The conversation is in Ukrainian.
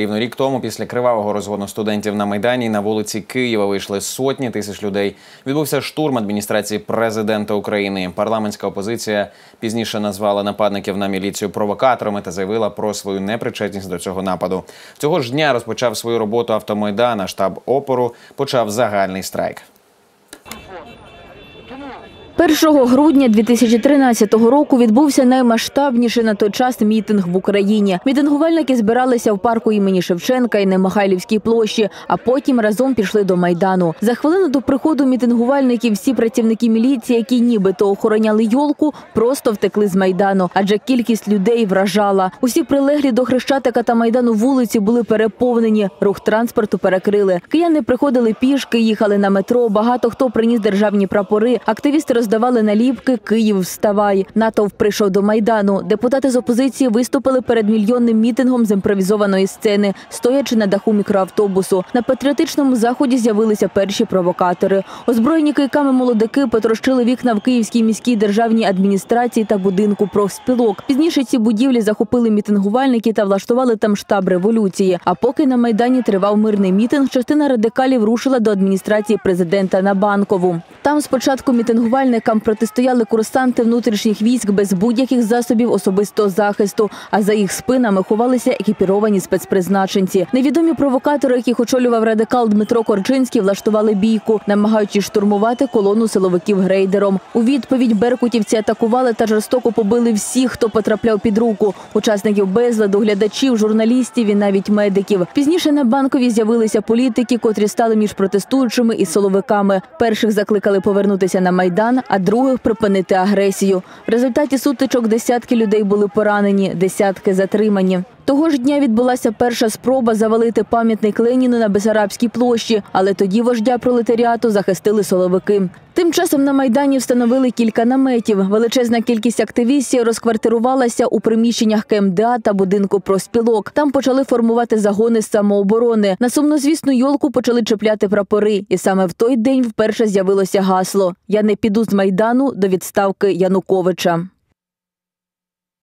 Рівно рік тому, після кривавого розгону студентів на майдані, на вулиці Києва вийшли сотні тисяч людей. Відбувся штурм адміністрації президента України. Парламентська опозиція пізніше назвала нападників на міліцію провокаторами та заявила про свою непричетність до цього нападу. Цього ж дня розпочав свою роботу автомайдан, а штаб опору почав загальний страйк. 1 грудня 2013 року відбувся наймасштабніший на той час мітинг в Україні. Мітингувальники збиралися в парку імені Шевченка і на Михайлівській площі, а потім разом пішли до майдану. За хвилину до приходу мітингувальників всі працівники міліції, які нібито охороняли йолку, просто втекли з майдану, адже кількість людей вражала. Усі прилеглі до хрещатика та майдану вулиці були переповнені. Рух транспорту перекрили. Кияни приходили пішки, їхали на метро. Багато хто приніс державні прапори. Активісти роздавали наліпки Київ вставай. Натовп прийшов до майдану. Депутати з опозиції виступили перед мільйонним мітингом з імпровізованої сцени, стоячи на даху мікроавтобусу. На патріотичному заході з'явилися перші провокатори. Озброєні кийками молодики потрощили вікна в Київській міській державній адміністрації та будинку профспілок. Пізніше ці будівлі захопили мітингувальники та влаштували там штаб революції. А поки на майдані тривав мирний мітинг, частина радикалів рушила до адміністрації президента на банкову. Там спочатку мітингувальникам протистояли курсанти внутрішніх військ без будь-яких засобів особистого захисту. А за їх спинами ховалися екіпіровані спецпризначенці. Невідомі провокатори, яких очолював радикал Дмитро Корчинський, влаштували бійку, намагаючись штурмувати колону силовиків грейдером. У відповідь беркутівці атакували та жорстоко побили всіх, хто потрапляв під руку учасників безладу, глядачів, журналістів і навіть медиків. Пізніше на банкові з'явилися політики, котрі стали між протестуючими і силовиками. Перших закликали повернутися на майдан, а других припинити агресію. В результаті сутичок десятки людей були поранені, десятки затримані. Того ж дня відбулася перша спроба завалити пам'ятник Леніну на Бесарабській площі, але тоді вождя пролетаріату захистили соловики. Тим часом на майдані встановили кілька наметів. Величезна кількість активістів розквартирувалася у приміщеннях КМДА та будинку проспілок. Там почали формувати загони самооборони. На сумнозвісну йолку почали чіпляти прапори. І саме в той день вперше з'явилося гасло Я не піду з майдану до відставки Януковича.